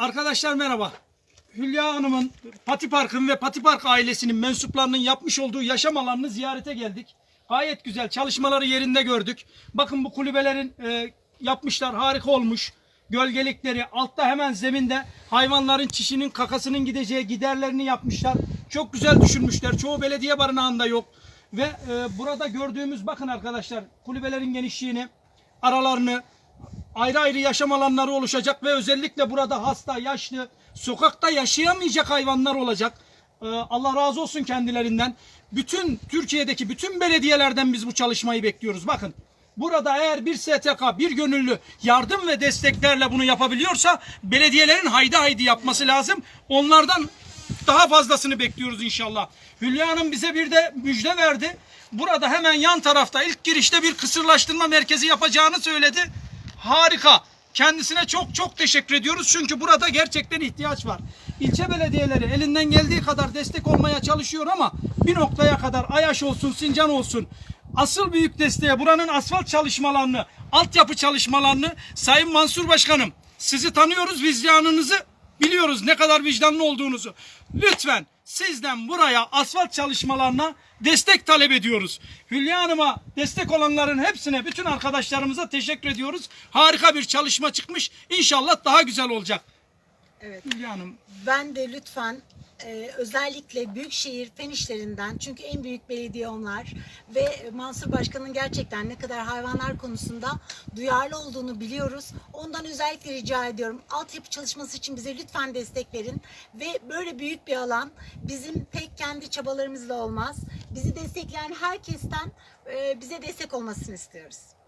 Arkadaşlar merhaba. Hülya Hanım'ın Pati Park'ın ve Pati Park ailesinin mensuplarının yapmış olduğu yaşam alanını ziyarete geldik. Gayet güzel çalışmaları yerinde gördük. Bakın bu kulübelerin e, yapmışlar harika olmuş. Gölgelikleri altta hemen zeminde hayvanların çişinin kakasının gideceği giderlerini yapmışlar. Çok güzel düşünmüşler. Çoğu belediye barınağında yok. Ve e, burada gördüğümüz bakın arkadaşlar kulübelerin genişliğini, aralarını, ayrı ayrı yaşam alanları oluşacak ve özellikle burada hasta, yaşlı, sokakta yaşayamayacak hayvanlar olacak. Ee, Allah razı olsun kendilerinden. Bütün Türkiye'deki bütün belediyelerden biz bu çalışmayı bekliyoruz. Bakın burada eğer bir STK, bir gönüllü yardım ve desteklerle bunu yapabiliyorsa belediyelerin haydi haydi yapması lazım. Onlardan daha fazlasını bekliyoruz inşallah. Hülya Hanım bize bir de müjde verdi. Burada hemen yan tarafta ilk girişte bir kısırlaştırma merkezi yapacağını söyledi. Harika. Kendisine çok çok teşekkür ediyoruz. Çünkü burada gerçekten ihtiyaç var. İlçe belediyeleri elinden geldiği kadar destek olmaya çalışıyor ama bir noktaya kadar Ayaş olsun, Sincan olsun. Asıl büyük desteğe buranın asfalt çalışmalarını, altyapı çalışmalarını Sayın Mansur Başkanım sizi tanıyoruz, vicdanınızı biliyoruz ne kadar vicdanlı olduğunuzu. Lütfen sizden buraya asfalt çalışmalarına destek talep ediyoruz. Hülya Hanım'a destek olanların hepsine, bütün arkadaşlarımıza teşekkür ediyoruz. Harika bir çalışma çıkmış. İnşallah daha güzel olacak. Evet. Hülya Hanım. Ben de lütfen e, özellikle büyükşehir fen işlerinden çünkü en büyük belediye onlar ve Mansur Başkan'ın gerçekten ne kadar hayvanlar konusunda duyarlı olduğunu biliyoruz. Ondan özellikle rica ediyorum. Altyapı çalışması için bize lütfen destek verin ve böyle büyük bir alan bizim tek kendi çabalarımızla olmaz. Bizi destekleyen herkesten e, bize destek olmasını istiyoruz.